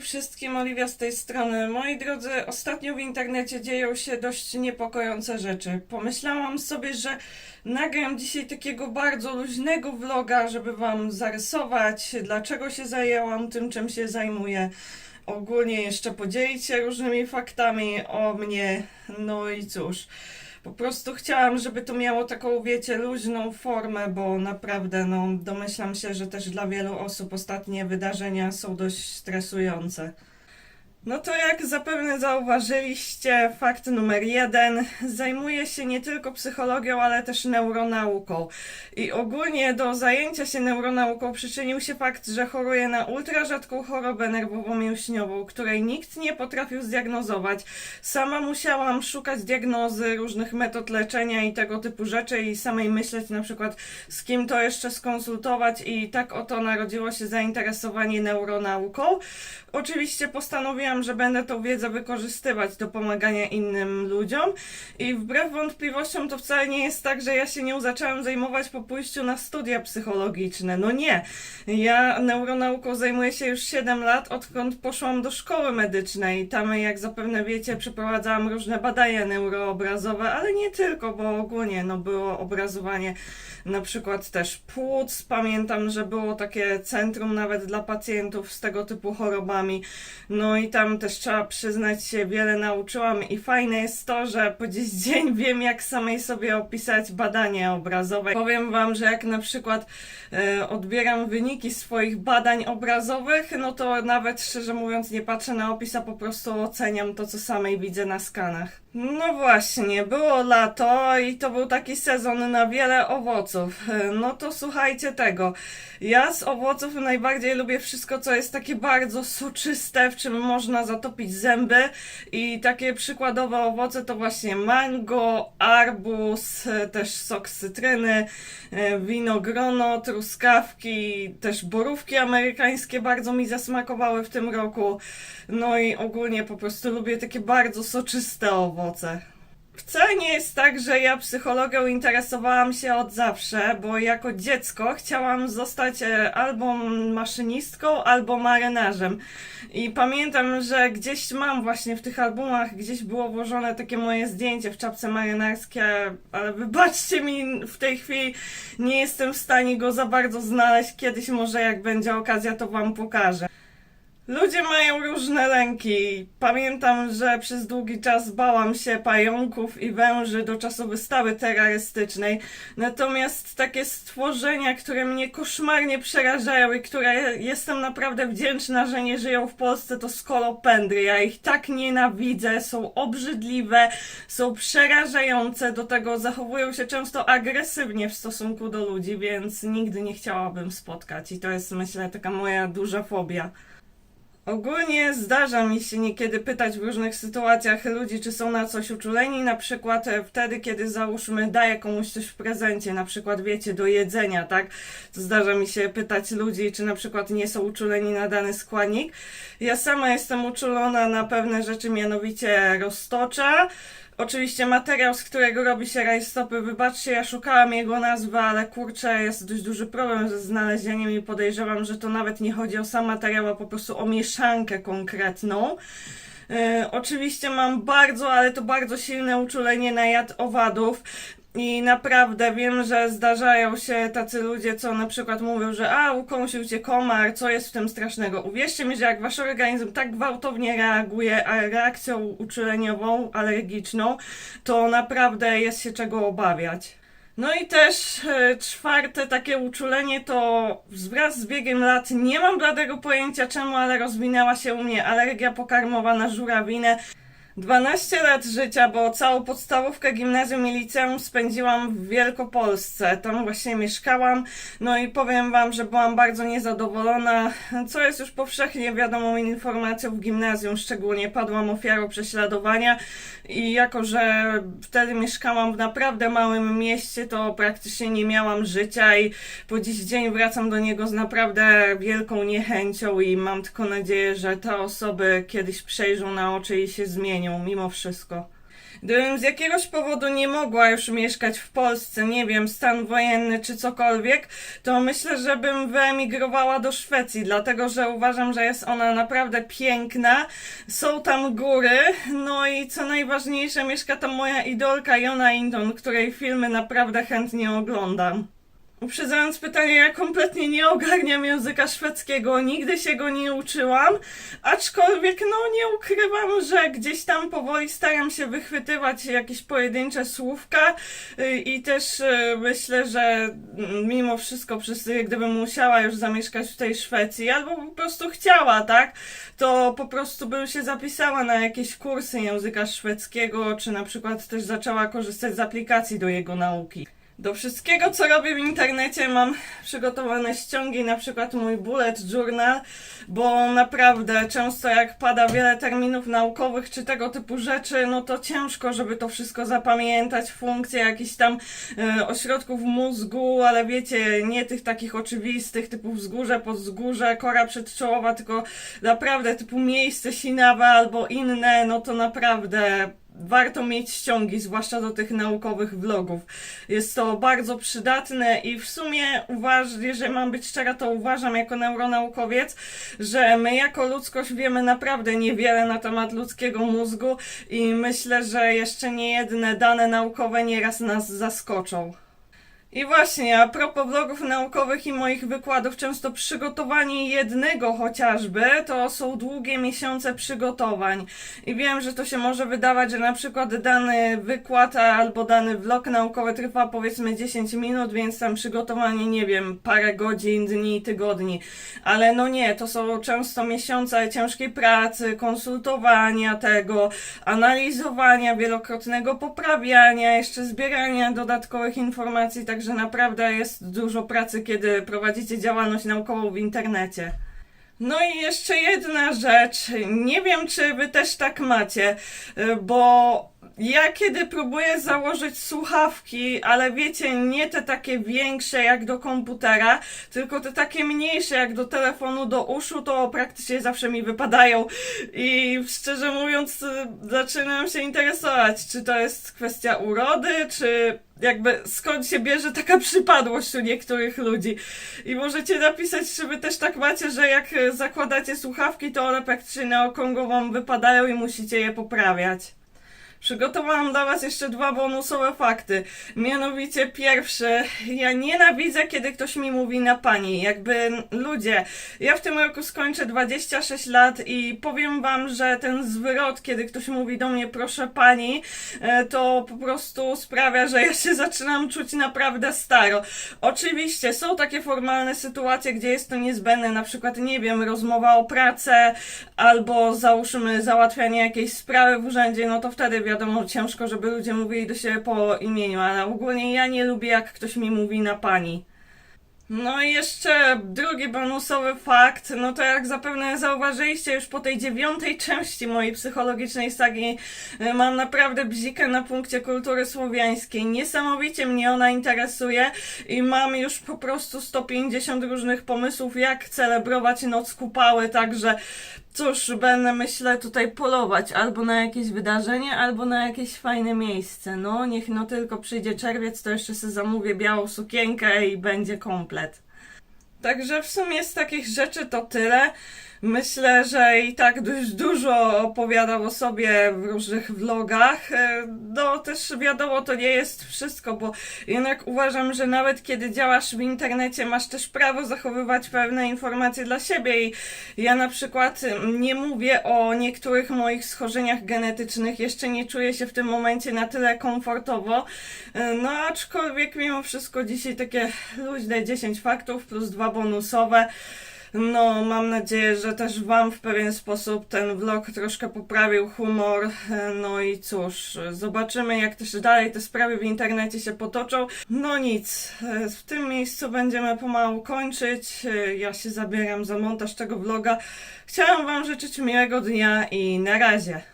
Wszystkim, Oliwia z tej strony. Moi drodzy, ostatnio w internecie dzieją się dość niepokojące rzeczy. Pomyślałam sobie, że nagram dzisiaj takiego bardzo luźnego vloga, żeby wam zarysować, dlaczego się zajęłam tym, czym się zajmuję. Ogólnie jeszcze podzielić się różnymi faktami o mnie. No i cóż. Po prostu chciałam, żeby to miało taką, wiecie, luźną formę, bo naprawdę, no, domyślam się, że też dla wielu osób ostatnie wydarzenia są dość stresujące. No to jak zapewne zauważyliście, fakt numer jeden, zajmuję się nie tylko psychologią, ale też neuronauką. I ogólnie do zajęcia się neuronauką przyczynił się fakt, że choruję na ultra rzadką chorobę nerwową mięśniową, której nikt nie potrafił zdiagnozować. Sama musiałam szukać diagnozy, różnych metod leczenia i tego typu rzeczy i samej myśleć na przykład z kim to jeszcze skonsultować i tak oto narodziło się zainteresowanie neuronauką. Oczywiście postanowiłam, że będę tą wiedzę wykorzystywać do pomagania innym ludziom i wbrew wątpliwościom to wcale nie jest tak, że ja się nią zaczęłam zajmować po pójściu na studia psychologiczne. No nie. Ja neuronauką zajmuję się już 7 lat, odkąd poszłam do szkoły medycznej. Tam, jak zapewne wiecie, przeprowadzałam różne badania neuroobrazowe, ale nie tylko, bo ogólnie no, było obrazowanie na przykład też płuc. Pamiętam, że było takie centrum nawet dla pacjentów z tego typu chorobami. No i tam też trzeba przyznać się, wiele nauczyłam i fajne jest to, że po dziś dzień wiem, jak samej sobie opisać badanie obrazowe. Powiem wam, że jak na przykład e, odbieram wyniki swoich badań obrazowych, no to nawet szczerze mówiąc nie patrzę na opis, a po prostu oceniam to, co samej widzę na skanach. No właśnie, było lato i to był taki sezon na wiele owoców. E, No to słuchajcie tego. Ja z owoców najbardziej lubię wszystko, co jest takie bardzo soczyste, w czym można zatopić zęby. I takie przykładowe owoce to właśnie mango, arbuz, e, też sok cytryny, e, winogrono, truskawki, też borówki amerykańskie bardzo mi zasmakowały w tym roku. No i ogólnie po prostu lubię takie bardzo soczyste owoce. Wcale nie jest tak, że ja psychologią interesowałam się od zawsze, bo jako dziecko chciałam zostać e, albo maszynistką, albo marynarzem. I pamiętam, że gdzieś mam właśnie w tych albumach, gdzieś było włożone takie moje zdjęcie w czapce marynarskiej, ale wybaczcie mi, w tej chwili nie jestem w stanie go za bardzo znaleźć. Kiedyś może jak będzie okazja, to wam pokażę. Ludzie mają różne lęki. Pamiętam, że przez długi czas bałam się pająków i węży do czasu wystawy terrorystycznej. Natomiast takie stworzenia, które mnie koszmarnie przerażają i które jestem naprawdę wdzięczna, że nie żyją w Polsce, to skolopendry. Ja ich tak nienawidzę, są obrzydliwe, są przerażające, do tego zachowują się często agresywnie w stosunku do ludzi, więc nigdy nie chciałabym spotkać. I to jest, myślę, taka moja duża fobia. Ogólnie zdarza mi się niekiedy pytać w różnych sytuacjach ludzi, czy są na coś uczuleni, na przykład e, wtedy, kiedy załóżmy daję komuś coś w prezencie, na przykład wiecie, do jedzenia, tak? To zdarza mi się pytać ludzi, czy na przykład nie są uczuleni na dany składnik. Ja sama jestem uczulona na pewne rzeczy, mianowicie roztocza, Oczywiście materiał, z którego robi się rajstopy, wybaczcie, ja szukałam jego nazwy, ale kurczę, jest dość duży problem ze znalezieniem i podejrzewam, że to nawet nie chodzi o sam materiał, a po prostu o mieszankę konkretną. E, oczywiście mam bardzo, ale to bardzo silne uczulenie na jad owadów. I naprawdę wiem, że zdarzają się tacy ludzie, co na przykład mówią, że a, ukąsił cię komar, co jest w tym strasznego. Uwierzcie mi, że jak wasz organizm tak gwałtownie reaguje a reakcją uczuleniową, alergiczną, to naprawdę jest się czego obawiać. No i też e, czwarte takie uczulenie to wraz z biegiem lat nie mam bladego pojęcia czemu, ale rozwinęła się u mnie alergia pokarmowa na żurawinę. 12 lat życia, bo całą podstawówkę, gimnazjum i liceum spędziłam w Wielkopolsce. Tam właśnie mieszkałam. No i powiem wam, że byłam bardzo niezadowolona, co jest już powszechnie wiadomą informacją w gimnazjum. Szczególnie padłam ofiarą prześladowania i jako, że wtedy mieszkałam w naprawdę małym mieście, to praktycznie nie miałam życia i po dziś dzień wracam do niego z naprawdę wielką niechęcią i mam tylko nadzieję, że te osoby kiedyś przejrzą na oczy i się zmienią mimo wszystko. Gdybym z jakiegoś powodu nie mogła już mieszkać w Polsce, nie wiem, stan wojenny czy cokolwiek, to myślę, że bym wyemigrowała do Szwecji, dlatego że uważam, że jest ona naprawdę piękna. Są tam góry, no i co najważniejsze, mieszka tam moja idolka Jona Inton, której filmy naprawdę chętnie oglądam. Uprzedzając pytanie, ja kompletnie nie ogarniam języka szwedzkiego, nigdy się go nie uczyłam, aczkolwiek no nie ukrywam, że gdzieś tam powoli staram się wychwytywać jakieś pojedyncze słówka y, i też y, myślę, że mm, mimo wszystko, przez, gdybym musiała już zamieszkać w tej Szwecji, albo po prostu chciała, tak, to po prostu bym się zapisała na jakieś kursy języka szwedzkiego, czy na przykład też zaczęła korzystać z aplikacji do jego nauki. Do wszystkiego, co robię w internecie, mam przygotowane ściągi, na przykład mój bullet journal, bo naprawdę często jak pada wiele terminów naukowych czy tego typu rzeczy, no to ciężko, żeby to wszystko zapamiętać, funkcje jakichś tam e, ośrodków mózgu, ale wiecie, nie tych takich oczywistych, typu wzgórze, podzgórze, kora przedczołowa, tylko naprawdę typu miejsce sinawe albo inne, no to naprawdę warto mieć ściągi, zwłaszcza do tych naukowych vlogów. Jest to bardzo przydatne i w sumie uważam, jeżeli mam być szczera, to uważam jako neuronaukowiec, że my jako ludzkość wiemy naprawdę niewiele na temat ludzkiego mózgu i myślę, że jeszcze nie jedne dane naukowe nieraz nas zaskoczą. I właśnie, a propos vlogów naukowych i moich wykładów, często przygotowanie jednego chociażby to są długie miesiące przygotowań. I wiem, że to się może wydawać, że na przykład dany wykład albo dany vlog naukowy trwa powiedzmy 10 minut, więc tam przygotowanie, nie wiem, parę godzin, dni, tygodni. Ale no nie, to są często miesiące ciężkiej pracy, konsultowania tego, analizowania, wielokrotnego poprawiania, jeszcze zbierania dodatkowych informacji, także naprawdę jest dużo pracy, kiedy prowadzicie działalność naukową w internecie. No i jeszcze jedna rzecz. Nie wiem, czy wy też tak macie, bo ja kiedy próbuję założyć słuchawki, ale wiecie, nie te takie większe jak do komputera, tylko te takie mniejsze jak do telefonu do uszu, to praktycznie zawsze mi wypadają. I szczerze mówiąc, y, zaczynam się interesować, czy to jest kwestia urody, czy jakby skąd się bierze taka przypadłość u niektórych ludzi. I możecie napisać, czy wy też tak macie, że jak zakładacie słuchawki, to one praktycznie na okrągło wam wypadają i musicie je poprawiać. Przygotowałam dla Was jeszcze dwa bonusowe fakty. Mianowicie pierwszy, ja nienawidzę, kiedy ktoś mi mówi na pani. Jakby ludzie, ja w tym roku skończę 26 lat i powiem Wam, że ten zwrot, kiedy ktoś mówi do mnie proszę pani, e, to po prostu sprawia, że ja się zaczynam czuć naprawdę staro. Oczywiście są takie formalne sytuacje, gdzie jest to niezbędne, na przykład, nie wiem, rozmowa o pracę albo załóżmy załatwianie jakiejś sprawy w urzędzie, no to wtedy wiadomo, ciężko, żeby ludzie mówili do siebie po imieniu, ale ogólnie ja nie lubię, jak ktoś mi mówi na pani. No i jeszcze drugi bonusowy fakt, no to jak zapewne zauważyliście już po tej dziewiątej części mojej psychologicznej sagi, y, mam naprawdę bzikę na punkcie kultury słowiańskiej. Niesamowicie mnie ona interesuje i mam już po prostu 150 różnych pomysłów, jak celebrować Noc Kupały, także cóż, będę myślę tutaj polować albo na jakieś wydarzenie, albo na jakieś fajne miejsce. No, niech no tylko przyjdzie czerwiec, to jeszcze sobie zamówię białą sukienkę i będzie komplet. Także w sumie z takich rzeczy to tyle. Myślę, że i tak dość dużo opowiadał o sobie w różnych vlogach. E, No też wiadomo, to nie jest wszystko, bo jednak uważam, że nawet kiedy działasz w internecie, masz też prawo zachowywać pewne informacje dla siebie i ja na przykład nie mówię o niektórych moich schorzeniach genetycznych, jeszcze nie czuję się w tym momencie na tyle komfortowo, E, no aczkolwiek mimo wszystko dzisiaj takie luźne 10 faktów plus dwa bonusowe. No, mam nadzieję, że też Wam w pewien sposób ten vlog troszkę poprawił humor. No i cóż, zobaczymy, jak też dalej te sprawy w internecie się potoczą. No nic, w tym miejscu będziemy pomału kończyć. Ja się zabieram za montaż tego vloga. Chciałam Wam życzyć miłego dnia i na razie.